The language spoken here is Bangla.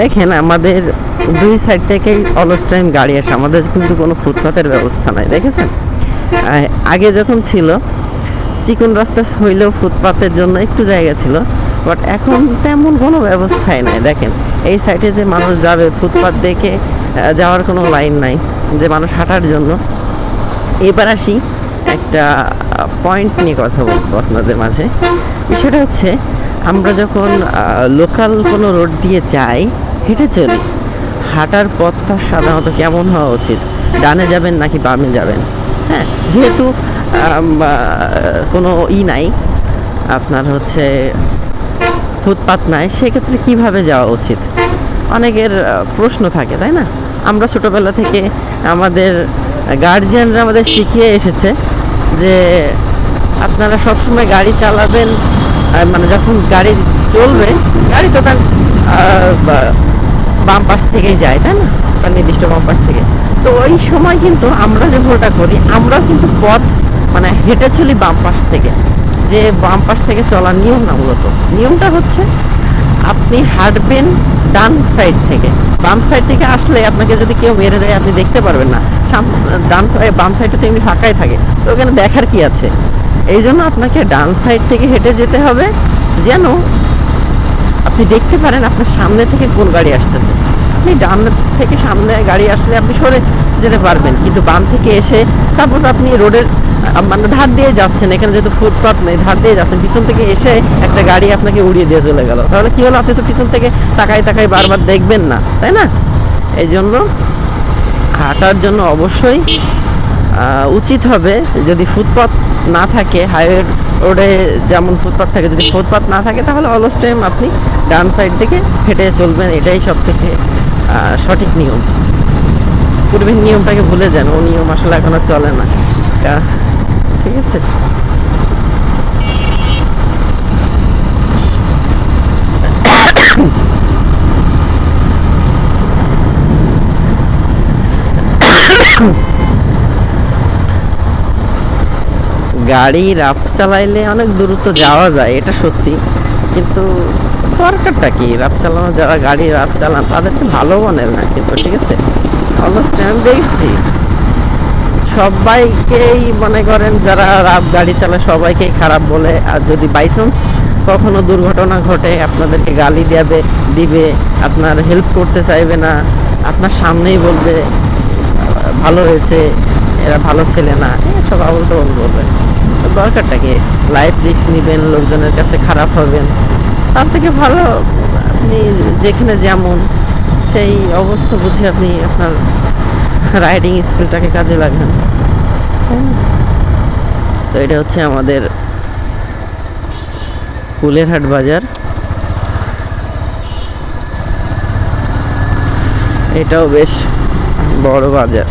দেখেন, আমাদের দুই সাইড থেকেই অলস টাইম গাড়ি আসে। আমাদের কিন্তু কোনো ফুটপাতের ব্যবস্থা নাই, দেখেছেন? আগে যখন ছিল, চিকন রাস্তা হইলেও ফুটপাতের জন্য একটু জায়গা ছিল বাট এখন তেমন কোনো ব্যবস্থাই নাই, দেখেন। এই সাইডে যে মানুষ যাবে, ফুটপাত দেখে যাওয়ার কোনো লাইন নাই, যে মানুষ হাঁটার জন্য। এবার আসি একটা পয়েন্ট নিয়ে কথা বলব আপনাদের মাঝে। বিষয়টা হচ্ছে আমরা যখন লোকাল কোনো রোড দিয়ে যাই, হেঁটে চলি। হাঁটার পথটা সাধারণত কেমন হওয়া উচিত? ডানে যাবেন নাকি বামে যাবেন? হ্যাঁ যেহেতু কোনো ই নাই, আপনার হচ্ছে ফুটপাত নাই, সেক্ষেত্রে কীভাবে যাওয়া উচিত? অনেকের প্রশ্ন থাকে, তাই না? আমরা ছোটোবেলা থেকে আমাদের গার্জিয়ানরা আমাদের শিখিয়ে এসেছে যে আপনারা সবসময় গাড়ি চালাবেন মানে যখন গাড়ি চলবে, গাড়ি তো তার বাম পাশ থেকেই যায়, তাই না? তার নির্দিষ্ট বাম পাশ থেকে। তো ওই সময় কিন্তু আমরা যে ভুলটা করি, আমরাও কিন্তু পথ মানে হেঁটে চলি বাম পাশ থেকে। যে বাম পাশ থেকে চলার নিয়ম না মূলত। নিয়মটা হচ্ছে, আপনি হাঁটবেন ডান সাইড থেকে। বাম সাইড থেকে আসলে আপনাকে যদি কেউ মেরে দেয়, আপনি দেখতে পারবেন না। ডান বাম সাইডটা তো এমনি ফাঁকাই থাকে। তো ওখানে দেখার কি আছে? এই জন্য আপনাকে ডান সাইড থেকে হেঁটে যেতে হবে। যেন আপনি দেখতে পারেন আপনার সামনে থেকে কোন গাড়ি আসতেছে। আপনি ডান থেকে সামনে গাড়ি আসলে আপনি সরে যেতে পারবেন। কিন্তু বাম থেকে এসে সাপোজ আপনি রোডের মানে ধার দিয়ে যাচ্ছেন, এখানে যেহেতু ফুটপাথ নেই, ধার দিয়ে যাচ্ছেন, পিছন থেকে এসে একটা গাড়ি আপনাকে উড়িয়ে দিয়ে চলে গেল। তাহলে কি হলো? আপনি তো পিছন থেকে তাকাই তাকাই বারবার দেখবেন না, তাই না? এই জন্য হাঁটার জন্য অবশ্যই উচিত হবে যদি ফুটপাথ না থাকে, হাইওয়ে রোডে যেমন ফুটপাথ থাকে, যদি ফুটপাথ না থাকে, তাহলে অলস টাইম আপনি ডান সাইড থেকে হেঁটে চলবেন। এটাই সব থেকে সঠিক নিয়ম। পূর্বের নিয়মটাকে ভুলে যান, ও নিয়ম আসলে এখন চলে না। ঠিক আছে? গাড়ি রাফ চালাইলে অনেক দূরত্ব যাওয়া যায়, এটা সত্যি। কিন্তু দরকারটা কি? রাফ চালানো, যারা গাড়ি রাফ চালান তাদেরকে ভালো মনের না কিন্তু, ঠিক আছে? অলমোস্ট আমি দেখছি। সবাইকেই মনে করেন যারা রাফ গাড়ি চালায়, সবাইকেই খারাপ বলে। আর যদি বাইচান্স কখনো দুর্ঘটনা ঘটে, আপনাদেরকে গালি দেবে, দিবে, আপনার হেল্প করতে চাইবে না, আপনার সামনেই বলবে, ভালো হয়েছে, এরা ভালো ছেলে না। এসব আবল তবল বলবে। দরকারটা কি লাইফ রিস্ক নেবেন, লোকজনের কাছে খারাপ হবেন। তার থেকে ভালো আপনি যেখানে যেমন, সেই অবস্থা বুঝে আপনি আপনার রাইডিং স্কিলটাকে কাজে লাগান। তো এটা হচ্ছে আমাদের কুলেরহাট বাজার। এটাও বেশ বড় বাজার।